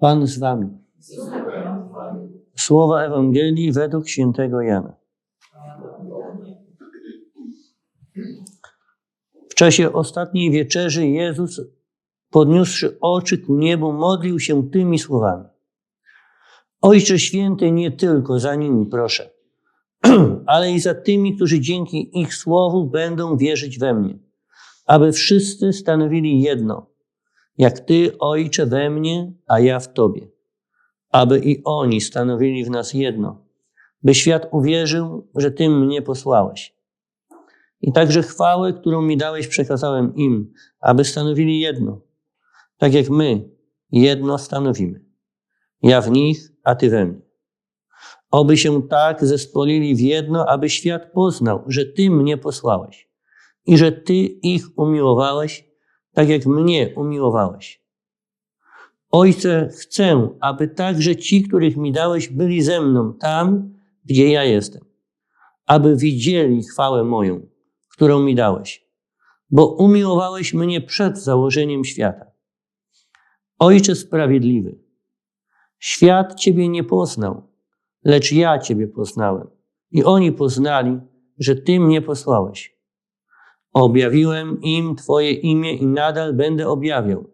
Pan z wami. Słowa Ewangelii według świętego Jana. W czasie ostatniej wieczerzy Jezus, podniósłszy oczy ku niebu, modlił się tymi słowami. Ojcze Święty, nie tylko za nimi proszę, ale i za tymi, którzy dzięki ich słowu będą wierzyć we mnie, aby wszyscy stanowili jedno, jak Ty, Ojcze, we mnie, a ja w Tobie, aby i oni stanowili w nas jedno, by świat uwierzył, że Ty mnie posłałeś. I także chwałę, którą mi dałeś, przekazałem im, aby stanowili jedno, tak jak my jedno stanowimy. Ja w nich, a Ty we mnie. Oby się tak zespolili w jedno, aby świat poznał, że Ty mnie posłałeś i że Ty ich umiłowałeś, tak jak mnie umiłowałeś. Ojcze, chcę, aby także ci, których mi dałeś, byli ze mną tam, gdzie ja jestem, aby widzieli chwałę moją, którą mi dałeś, bo umiłowałeś mnie przed założeniem świata. Ojcze sprawiedliwy, świat Ciebie nie poznał, lecz ja Ciebie poznałem i oni poznali, że Ty mnie posłałeś. Objawiłem im Twoje imię i nadal będę objawiał,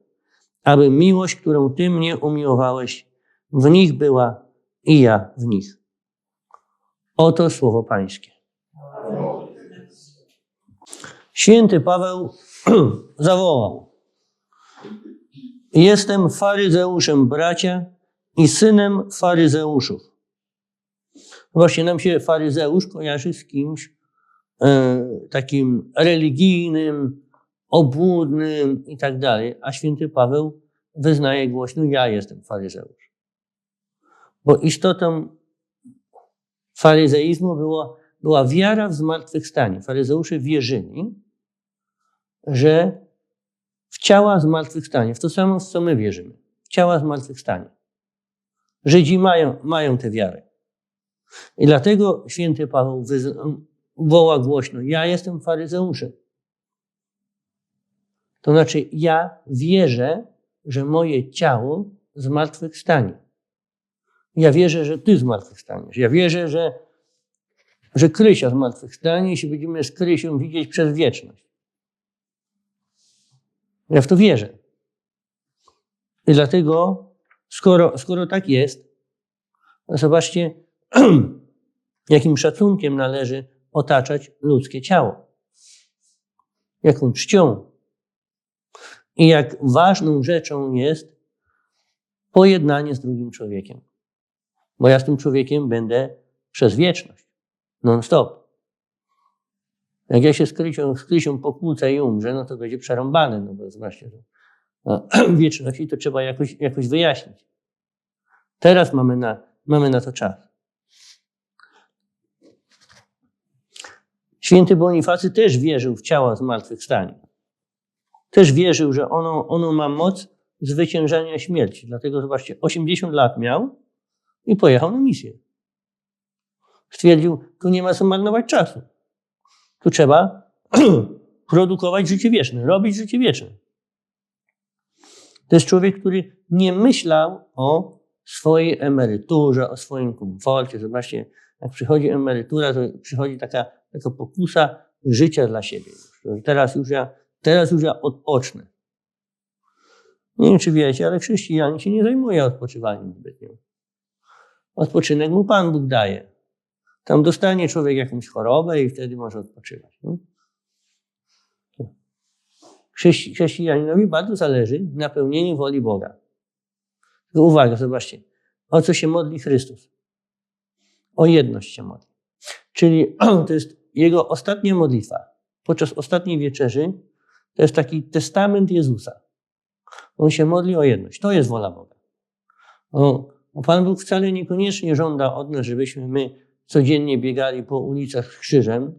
aby miłość, którą Ty mnie umiłowałeś, w nich była i ja w nich. Oto słowo Pańskie. Święty Paweł zawołał: Jestem faryzeuszem, bracia, i synem faryzeuszów. Właśnie nam się faryzeusz kojarzy z kimś takim religijnym, obłudnym i tak dalej, a święty Paweł wyznaje głośno: Ja jestem faryzeusz. Bo istotą faryzeizmu było, była wiara w zmartwychwstanie. Faryzeusze wierzyli, że w ciała zmartwychwstanie, w to samo, co my wierzymy, w ciała zmartwychwstanie. Żydzi mają, mają tę wiarę. I dlatego święty Paweł woła głośno: Ja jestem faryzeuszem. To znaczy, ja wierzę, że moje ciało zmartwychwstanie. Ja wierzę, że Ty zmartwychwstaniesz. Ja wierzę, że, że Krysia zmartwychwstanie i się będziemy z Krysią widzieć przez wieczność. Ja w to wierzę. I dlatego, skoro, skoro tak jest, zobaczcie, jakim szacunkiem należy otaczać ludzkie ciało. Jaką czcią. I jak ważną rzeczą jest pojednanie z drugim człowiekiem. Bo ja z tym człowiekiem będę przez wieczność. Non-stop. Jak ja się z Krysią, z Krysią pokłócę i umrze, no to będzie przerąbane, no bo zobaczcie, no, wieczności to trzeba jakoś, jakoś wyjaśnić. Teraz mamy na, mamy na to czas. Święty Bonifacy też wierzył w ciała zmartwychwstanie. Też wierzył, że ono, ono ma moc zwyciężania śmierci. Dlatego zobaczcie, 80 lat miał i pojechał na misję. Stwierdził, tu nie ma co marnować czasu. Tu trzeba produkować życie wieczne, robić życie wieczne. To jest człowiek, który nie myślał o swojej emeryturze, o swoim komforcie. Zobaczcie, jak przychodzi emerytura, to przychodzi taka, taka pokusa życia dla siebie. Teraz już ja, teraz już ja odpocznę. Nie wiem, czy wiecie, ale chrześcijanin się nie zajmuje odpoczywaniem zbytnio. Odpoczynek mu Pan Bóg daje. Tam dostanie człowiek jakąś chorobę i wtedy może odpoczywać. No? Chrześcijaninowi bardzo zależy napełnienie woli Boga. Tylko uwaga, zobaczcie, o co się modli Chrystus? O jedność się modli. Czyli to jest jego ostatnia modlitwa. Podczas ostatniej wieczerzy to jest taki testament Jezusa. On się modli o jedność. To jest wola Boga. O, Pan Bóg wcale niekoniecznie żąda od nas, żebyśmy my codziennie biegali po ulicach z krzyżem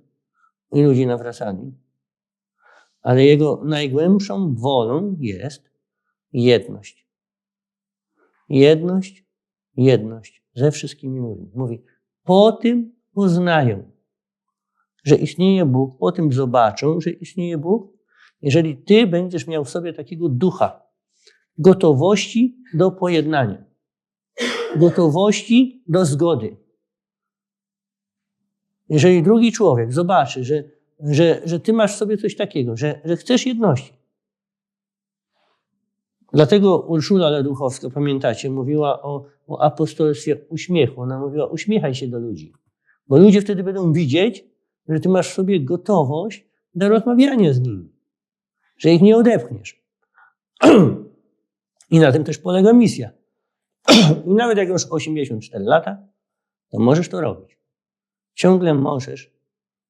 i ludzi nawracali. Ale jego najgłębszą wolą jest jedność. Jedność, jedność ze wszystkimi ludźmi. Mówi, po tym poznają, że istnieje Bóg, po tym zobaczą, że istnieje Bóg, jeżeli ty będziesz miał w sobie takiego ducha, gotowości do pojednania, gotowości do zgody. Jeżeli drugi człowiek zobaczy, że, że, że ty masz w sobie coś takiego, że, że chcesz jedności. Dlatego Urszula Leduchowska, pamiętacie, mówiła o, o apostolstwie uśmiechu. Ona mówiła, uśmiechaj się do ludzi. Bo ludzie wtedy będą widzieć, że ty masz w sobie gotowość do rozmawiania z nimi. Że ich nie odepchniesz. I na tym też polega misja. I nawet jak już 84 lata, to możesz to robić. Ciągle możesz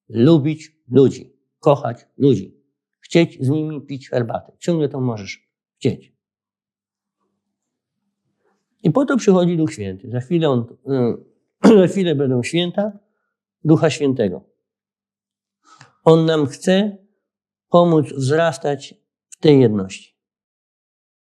lubić ludzi, kochać ludzi, chcieć z nimi pić herbatę. Ciągle to możesz chcieć. I po to przychodzi Duch Święty. Za chwilę, on, za chwilę będą święta Ducha Świętego. On nam chce pomóc wzrastać w tej jedności.